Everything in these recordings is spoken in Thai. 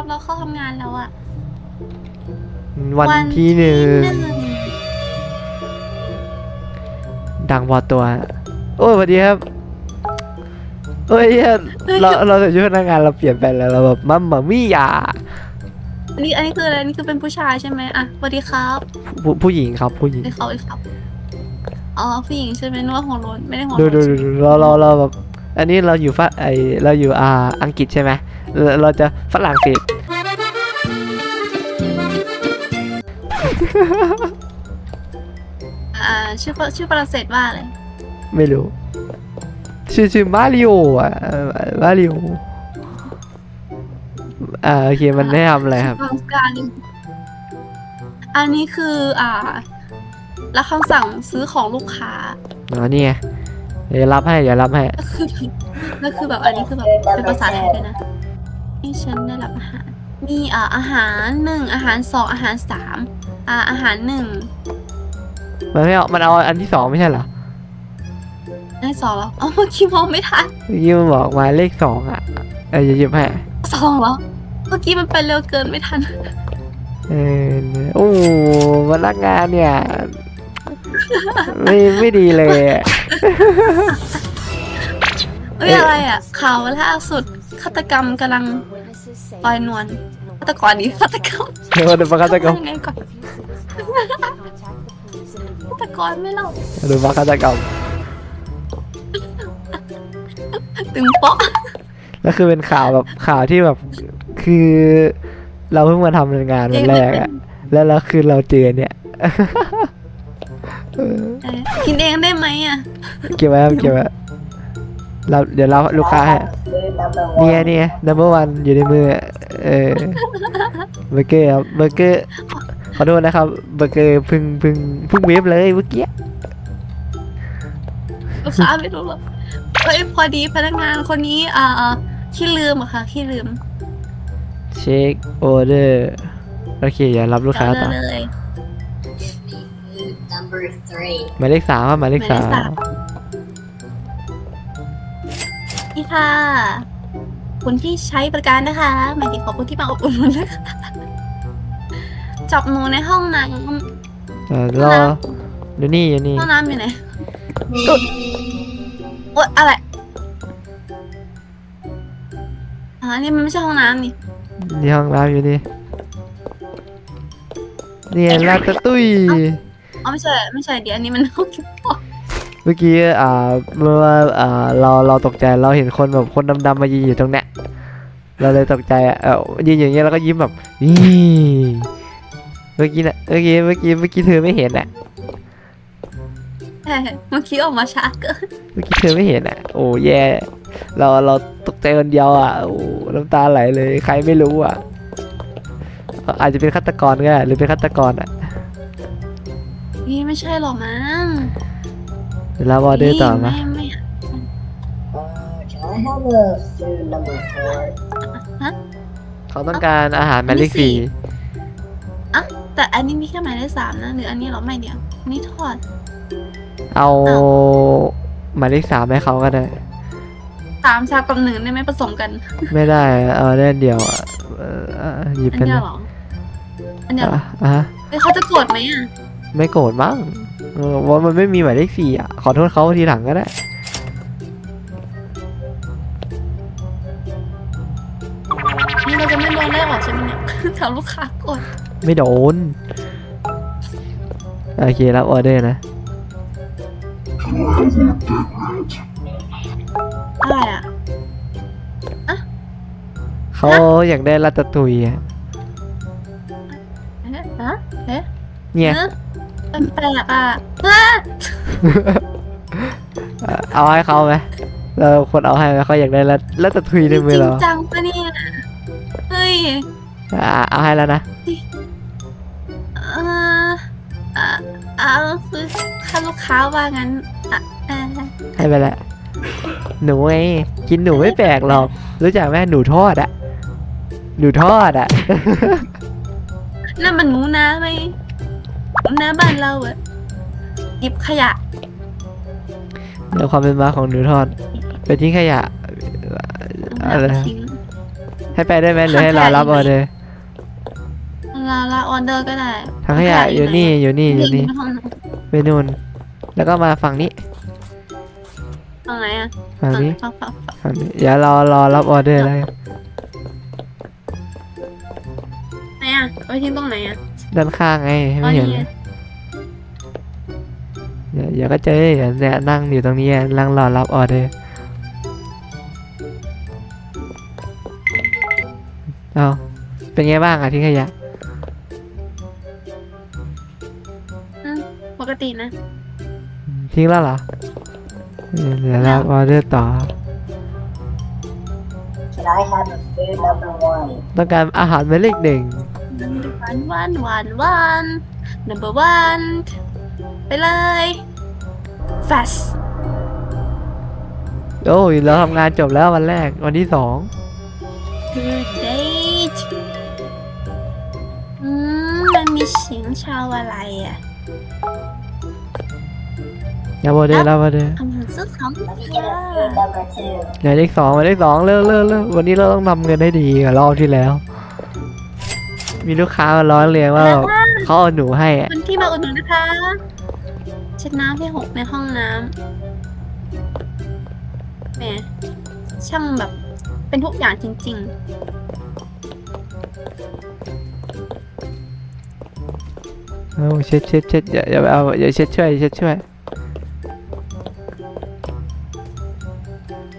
รับเราเข้าทำงานแล้วอะวันที่หนึ่งหนึ่งดังพอตัวโอ้ยสวัสดีครับเอ้ยเหี้ยเราเราใส่ชุดพนักงานเราเปลี่ยนไปแล้วเราแบบมัมมามี่ยาอันนี้อันนี้คืออะไรอันนี่คือเป็นผู้ชายใช่ไหมอะสวัสดีครับผู้ผู้หญิงครับผู้หญิงสวัสดีเขาอีกครับอ๋อผู้หญิงใช่ไหมนึกว่าหัวโล้นไม่ได้หัวดูโล้นดูดูดูเราเราเราแบบอันนี้เราอยู่ฝรั่งไอเราอยู่อ่าอังกฤษใช่ไหม เราเราจะฝรั่งเศสอ่าชื่อชื่อฝรั่งเศสว่าอะไรไม่รู้ ชื่อชื่อมาริโออะเอ่อมาริโออ่าโอเคมันได้ทำอะไรครับทางการอันนี้คืออ่ารับคำสั่งซื้อของลูกค้าอ๋อนี่ไงเดี๋ยวรับให้เดี๋ยวรับให้ก็คือก็คือแบบอันนี้คือแบบเป็นภาษาไทยด้วยนะ นี่ฉันได้รับอาหาร มีอ่าอาหารหนึ่งอาหารสองอาหารสามอ่าอาหารหนึ่งมันไม่เอา มันเอาอันที่สองไม่ใช่เหรอได้สองแล้วอ๋อเมื่อกี้มองไม่ทันเมื่อกี้มันบอกมาเลขสองอะเออจะหยิบให้สองแล้วเมื่อกี้มันไปเร็วเกินไม่ทันเออโอ้พนักงานเนี่ย ไม่ไม่ดีเลยอะเอ้ยอะไรอะข่าวล่าสุด ฆาตกรรมกำลังลอยนวลฆาตกรนี้ฆาตกรรมเดี๋ยวเดี๋ยวมาฆาตกรรมยังไงก่อนฆาตกรไม่เล่าเดี๋ยวมาฆาตกรรมตึงเปาะแล้วคือเป็นข่าวแบบข่าวที่แบบคือเราเพิ่งมาทำงานวันแรกอะแล้วแล้วคือเราเจอเนี่ยเออกินเองได้ไหมอะ เก็บไว้ครับเก็บไว้เราเดี๋ยวเราลูกค้าให้ เนี่ยเนี่ย number one อยู่ในมือ เออเบอร์เกอร์ครับเบอร์เกอร์ขอโทษนะครับเบอร์เกอร์เพึ่งเพึ่งเพึ่งเวฟเลยเมื่อกี้ลูกค้าไม่รู้หรอกเอ้ยพอดีพนักงานคนนี้อ่าขี้ลืมอะค่ะขี้ลืมเช็คออเดอร์โอเคอย่ารับลูกค้าเดี๋ต่ยอวเลย number three. หมายเลขสามครับหมายเลขหมายเลสาขสาม ม ค่ะ คุณที่ใช้บริการนะคะหมายถึงขอบคุณที่มาอุดหนุนนะคะจับหนูในห้องน้เออรอเดี๋ยวนี่เดี๋ยวนี่ำห้องน้ำอยู่ไหนโอ๊ยอะไรอ๋อนี่มันไม่ใช่ห้องน้ำนี่นี่ห้องน้ำอยู่นี่เนี่ยลาตะตุ้ย อ๋อไม่ใช่ไม่ใช่เดี๋ยวอันนี้มันห้องเก็บของเมื่อกี้อ่าเมื่ออ่าเราเราตกใจเราเห็นคนแบบคนดำๆมายืนอยู่ตรงเนี้ยเราเลยตกใจอะเออยืนอย่างเงี้ยแล้วก็ยิ้มแบบนี่เมื่อกี้น่ะเมื่อกี้เมื่อกี้เมื่อกี้เธอไม่เห็นอะใช่เมื่อกี้ออกมาช้าเกินเมื่อกี้เธอไม่เห็นอะ โอ้แย่เราเราตกใจคนเดียวอะโอ้น้ำตาไหลเลย ใครไม่รู้อะ อาจจะเป็นฆาตกรก็ได้หรือเป็นฆาตกรอะนี่ไม่ใช่หรอกมั้งเดี๋ยวเราออเดอร์ต่อมาไม่ไม่ Uh, can I have a food number four? เขาต้องการอาหารหมายเลขอันนี้สี่สี่แต่อันนี้มีแค่หมายเลขสามนะหรืออันนี้เหราไม่เดียวอันนี้ทอดเอาหมายเลขสามให้เขาก็ได้ สามชามกับหนึ่งได้ไหมผสมกันไม่ได้เอาได้อันเดียวอะเอ่อเอ่อหยิบอันไปเดีเลยวยเหรออันเดียวเหรออะอะเอ้ยเขาจะโกรธไหมอะไม่โกรธมั้ง เออว่ามันไม่มีหมายเลขสี่อะ ขอโทษเขาทีหลังก็ได้ นี่เราจะไม่โดนได้หรอกใช่ไหมเนี่ย ถามลูกค้าก่อนไม่โดน โอเครับออเดอร์นะ อะไรอะ เขาอยากได้ลาตาตุยอะ เอ๊ะฮะเอ๊ะเนี่ย เอ๊ะ แปลกๆอะอะเอ่อเอาให้เขาไหมเราคนเอาให้ไหมเขาอยากได้ลาลาตาตุยในมือจริเรางจังปะเนี่ยเฮ้ยอะเอาให้แล้วนะเอออะเอาคือถ้าลูกค้าว่างั้นอะเออให้ไปแล้วหนูไงกินหนูไม่แปลกหรอกรู้จักไหมหนูทอดอะหนูทอดอะนั่นมันหนูนาไหม หนูนาบ้านเราอะหยิบขยะเดี๋ยวความเป็นมาของหนูทอด ไปทิ้งขยะเอาอะไรไปนะทิ้งให้ไปได้ไหมหรือให้รอรับออเดอร์ลาลาออเดอร์ก็ได้ทางขยะอยู่นี่อยู่นี่อยู่นี่ห้องไปนู่นแล้วก็มาฝั่งนี้ฝั่งไหนอะฝั่งนี้ฝั่งฝั่งฝั่งฝั่งนี้อย่ารอรอรับออเดอร์แล้วกันไหนอะไปทิ้งตรงไหนอะด้านข้างไงไม่เห็น อ๋อเลยเดี๋ยวเดี๋ยวก็เจอเดี๋ยวเนี่ยนั่งอยู่ตรงนี้ไงนั่งรอรับออเดอร์เอาเป็นไงบ้างอะทิ้งขยะอืมปกตินะ ทิ้งแล้วเหรอเออเดี๋ยวรับออเดอร์ต่อ Can I have a food number one? ต้องการอาหารหมายเลขหนึ่งวันวันวันวัน number one ไปเลย fast โอ้ยเราทำงานจบแล้ววันแรกวันที่สอง good date อืมมันมีเสียงชาวอะไรอะรับออเดอร์รับออเดอร์คำถามซื้อของ Let me get a food number two. หมายเลขสองหมายเลขสองเร็วเร็วเร็ววันนี้เราต้องทำเงินให้ดีกว่ารอบที่แล้ว มีลูกค้ามาร้องเรียนว่าแบบเขาเอาหนูให้อะคุณที่มาอุดหนุนนะคะ เช็ดน้ำที่หกในห้องน้ำแหมช่างแบบเป็นทุกอย่างจริง ๆเอาเช็ดเช็ดเช็ดอย่าอย่าเอาอย่าเช็ดช่วยเช็ดช่วย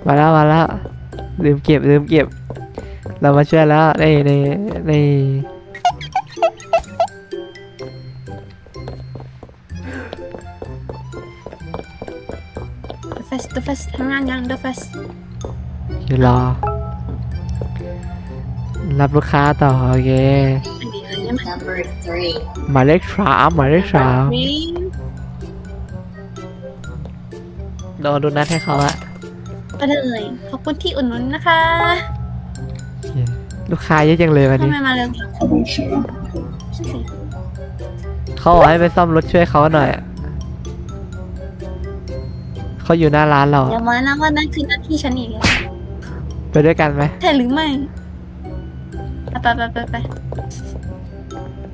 มาแล้วมาแล้วลืมเก็บลืมเก็บ เรามาช่วยแล้วใน ในในๆ The Fest The Fest ทำงานยัง The Fest อยู่รอ รับลูกค้าต่อโอเคอันนี้เลยใช่ไหม Number three. หมายเลขสามหมายเลขสามนี่โดนดูนัดให้เขาอะไปเลยขอบคุณที่อุดหนุนนะคะโอเคลูกค้าเยอะจังเลยวันทำนี้ไมมาเร็วจังนั่นสิเขาบอกให้ไปซ่อมรถช่วยเขาหน่อยอะ เขาอยู่หน้าร้านเราอะอย่ามานะว่านั่นคือหน้าที่ฉันอีกแล้วไปด้วยกันไหมใช่หรือไม่ไปไปไปไป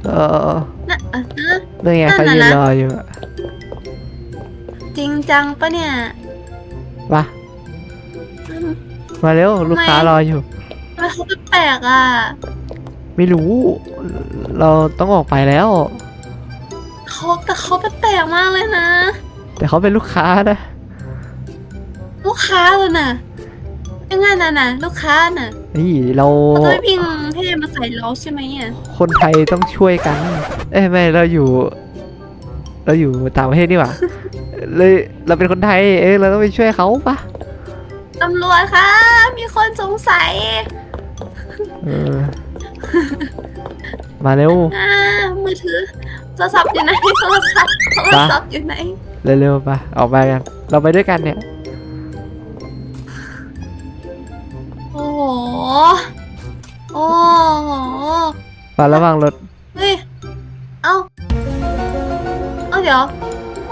เออน่ะอะนะนี่ไงนั่เขานน่ะยืนนะรออยู่อะจริงจังปะเนี่ยมาอืมมาเร็วลูกค้ารออยู่ ทำไมเขาแปลกๆอะไม่รู้ เราต้องออกไปแล้ว เขาแต่เขาแปลกๆมากเลยนะ แต่เขาเป็นลูกค้านะ ลูกค้าเลยน่ะยังไงน่ะน่ะลูกค้าน่ะนี่เราเขาจะไม่พิงเทมาใส่เราใช่ไหมอะคนไทยต้องช่วยกัน เอ้ยไม่เราอยู่ เราอยู่ต่างประเทศนี่หว่าเลยเราเป็นคนไทย เอ้ยเราต้องไปช่วยเขาปะตำรวจคะมีคนสงสัยเออมาเร็วอ่ามือถือโทรศัพท์อยู่ไหนโทรศัพท์โทรศัพท์อยู่ไหนเร็วๆปะออกไปกัน เราไปด้วยกันเนี่ย โหโอ้โหมาระวังรถเฮ้ย เอ้า เอ้าเดี๋ยว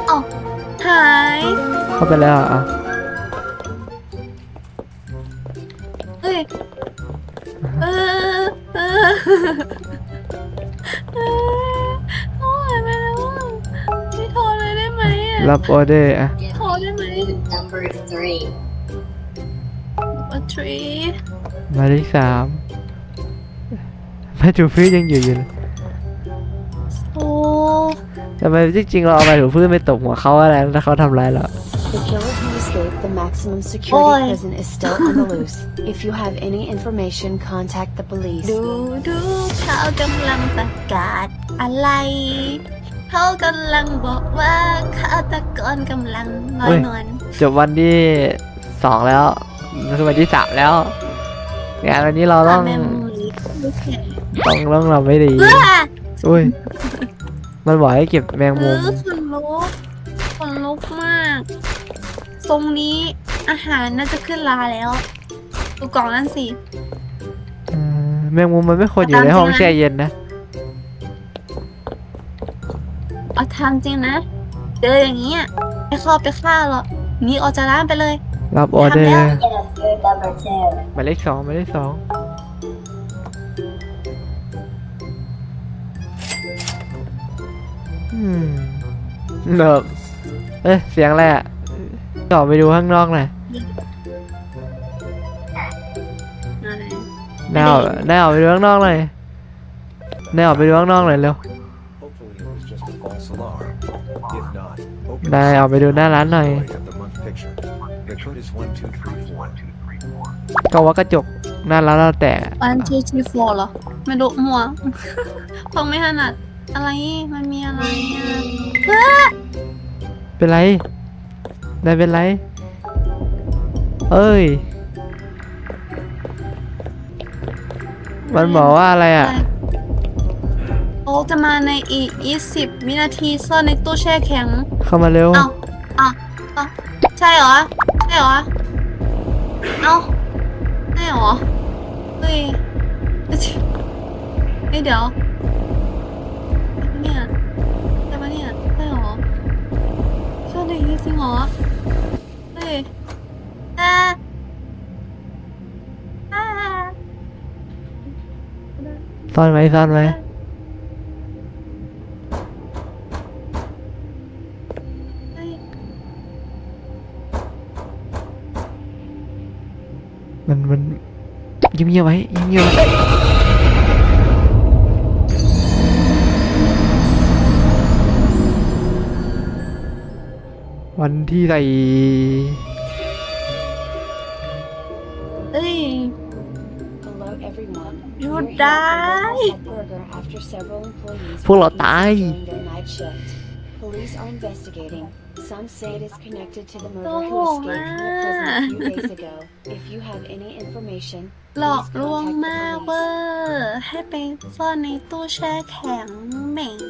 เอ้าหาย เข้าไปแล้วอะเฮ้ย เออเออเออโอ้ยไปแล้วอะไม่โทรเลยได้ไหมอะรับออเดอร์อะ Get โทรได้ไหม food number three. อัทรี หมายเลขสามมาถูพื้นยังอยู่อยู่เลยโอ้ทำไมจริงๆเราเอาไปถูพื้นไปตบหัวเขาอะไรแล้วเขาทำร้ายเรา The killer who escaped the maximum security Oi. prison is still on the loose. If you have any information, contact the police. ดูดูเขากำลังประกาศอะไร เขากำลังบอกว่าฆาตกรกำลังลอยนวลจบวันที่สองแล้วนี่คือวันที่สามแล้ว งานวันนี้เราต้อง แมมมูลีไม่เขียนต้องต้องเราไม่ดีเพื่ออุ้ย มันบอกให้เก็บแมงเอมุม อขนลุกขนลุกมาก ตรงนี้อาหารน่าจะขึ้นลาแล้ว ดูกล่องนั่นสิ เออแมงมุมมันไม่ควรอยู่ในห้องแช่เย็นนะ เอาทำจริงนะ เจออย่างนี้อะไปเข้าไปฆ่าหรอกหนีออกจากร้านไปเลยรับออเดอร์ทำแล้ว หมายเลขสองหมายเลขสองอืมเนบเอ้ยเสียงอะไรอะต่อไปดูข้างนอกหน่อยแนวแนวไปดูข้างนอกหน่อยแนวไปดูข้างนอกหน่อยเร็ว ได้ออกไปดูหน้าร้านหน่อย the of the month picture. The code is one two three four. ก็ว่ากระจกหน้าร้านเราแตกวันทูทีโฟเหรอ ไม่รู้มัวฟังไม่ถนัดอะไรมันมีอะไรอะเฮ้ยเป็นไรนายเป็นไร เอ้ย มันบอกว่าอะไรอะโอ้จะมาในอีก20วินาทีซ่อนในตู้แช่แข็ง เข้ามาเร็ว เอาเอาเอาใช่เหรอ ใช่เหรอ เอาใช่เหรอ เฮ้ยเฮ้ยเดี๋ยวเนี่ยใช่ปะเนี่ยใช่เหรอชอบได้จริงเหรอ เฮ้ยอ่าอ่าซ่อนไหมซ่อนไหม มันมันเงียบๆไว้เงียบๆไว้วันที่ใส่เฮ้ย Alert everyone. You We're here at die. the Red Hot Burger after several employees พวกเรา were ตาย during their night shift. Police are investigating. Some say it is connected to the murder who Oh, escaped from the prison a few man. days ago. If you have any information, หลอก please ลวง contact มาก the เวอ police. ร์ให้ไปซ่อนในตู้แช่แข็งเหม็ง